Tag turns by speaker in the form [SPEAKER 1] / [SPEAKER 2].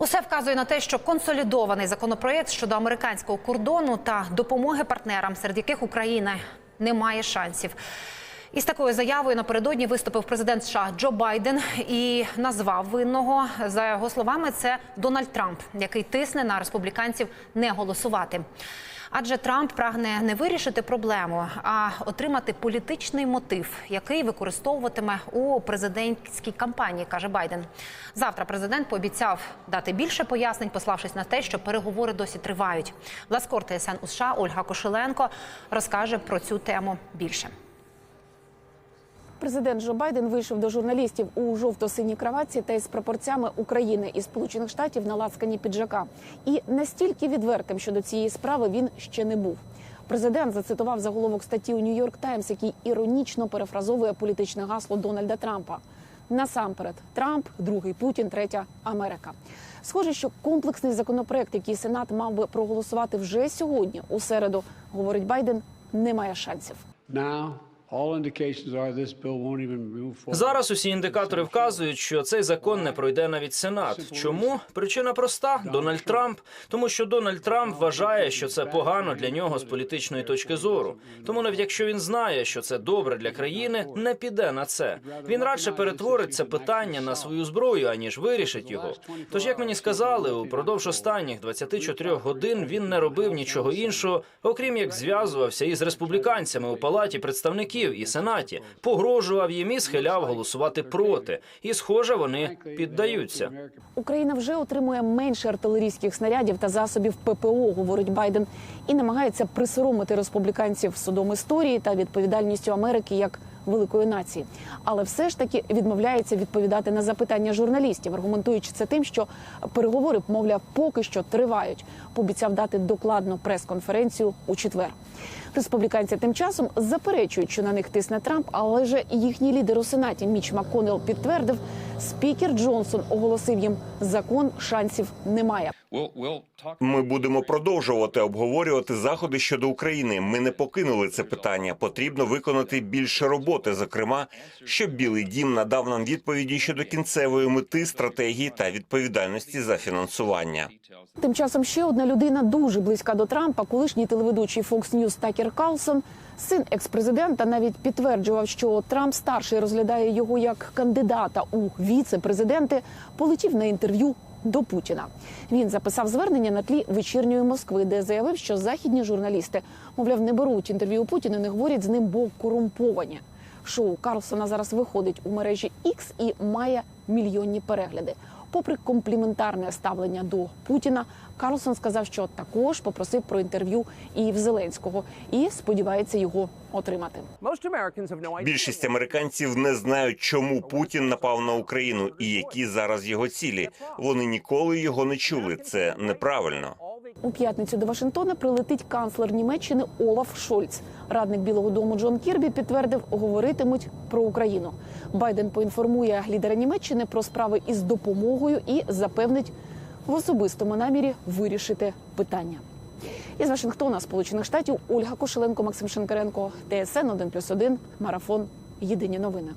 [SPEAKER 1] Усе вказує на те, що консолідований законопроєкт щодо американського кордону та допомоги партнерам, серед яких Україна не має шансів. Із такою заявою напередодні виступив президент США Джо Байден і назвав винного за його словами. Це Дональд Трамп, який тисне на республіканців не голосувати. Адже Трамп прагне не вирішити проблему, а отримати політичний мотив, який використовуватиме у президентській кампанії, каже Байден. Завтра президент пообіцяв дати більше пояснень, пославшись на те, що переговори досі тривають. Власкор ТСН у США Ольга Кошеленко розкаже про цю тему більше.
[SPEAKER 2] Президент Джо Байден вийшов до журналістів у жовто-синій краватці та із прапорцями України і Сполучених Штатів на лацкані піджака. І настільки відвертим щодо цієї справи він ще не був. Президент зацитував заголовок статті у Нью-Йорк Таймс, який іронічно перефразовує політичне гасло Дональда Трампа. Насамперед, Трамп, другий Путін, третя Америка. Схоже, що комплексний законопроект, який Сенат мав би проголосувати вже сьогодні, у середу, говорить Байден, не має шансів.
[SPEAKER 3] Now,
[SPEAKER 4] Зараз усі індикатори вказують, що цей закон не пройде навіть сенат. Чому причина проста? Дональд Трамп, тому що Дональд Трамп вважає, що це погано для нього з політичної точки зору. Тому навіть якщо він знає, що це добре для країни, не піде на це. Він радше перетворить це питання на свою зброю, аніж вирішить його. Тож, як мені сказали, упродовж останніх 24 годин він не робив нічого іншого, окрім як зв'язувався із республіканцями у палаті представників і сенаті, погрожував їм і схиляв голосувати проти. І, схоже, вони піддаються.
[SPEAKER 2] Україна вже отримує менше артилерійських снарядів та засобів ППО, говорить Байден, і намагається присоромити республіканців судом історії та відповідальністю Америки як великої нації. Але все ж таки відмовляється відповідати на запитання журналістів, аргументуючи це тим, що переговори, мовляв, поки що тривають. Пообіцяв дати докладну прес-конференцію у четвер. Республіканці тим часом заперечують, що на них тисне Трамп, але ж їхній лідер у сенаті Міч Макконел підтвердив, спікер Джонсон оголосив їм закон шансів немає.
[SPEAKER 5] Ми будемо продовжувати обговорювати заходи щодо України. Ми не покинули це питання. Потрібно виконати більше роботи, зокрема, щоб Білий Дім надав нам відповіді щодо кінцевої мети, стратегії та відповідальності за фінансування.
[SPEAKER 2] Тим часом ще одна людина дуже близька до Трампа, колишній телеведучий Fox News Такер Карлсон, син експрезидента, навіть підтверджував, що Трамп старший розглядає його як кандидата у віце-президенти, полетів на інтерв'ю до Путіна. Він записав звернення на тлі вечірньої Москви, де заявив, що західні журналісти, мовляв, не беруть інтерв'ю Путіна, не говорять з ним, бо корумповані. Шоу Карлсона зараз виходить у мережі X і має мільйонні перегляди. Попри компліментарне ставлення до Путіна, Карлсон сказав, що також попросив про інтерв'ю і в Зеленського і сподівається його отримати.
[SPEAKER 5] Більшість американців не знають, чому Путін напав на Україну і які зараз його цілі. Вони ніколи його не чули. Це неправильно.
[SPEAKER 2] У п'ятницю до Вашингтона прилетить канцлер Німеччини Олаф Шольц. Радник Білого Дому Джон Кірбі підтвердив, говоритимуть про Україну. Байден поінформує лідера Німеччини про справи із допомогою і запевнить в особистому намірі вирішити питання. Із Вашингтона, Сполучених Штатів, Ольга Кошеленко, Максим Шенкаренко, ТСН 1+,1, Марафон. Єдині новини.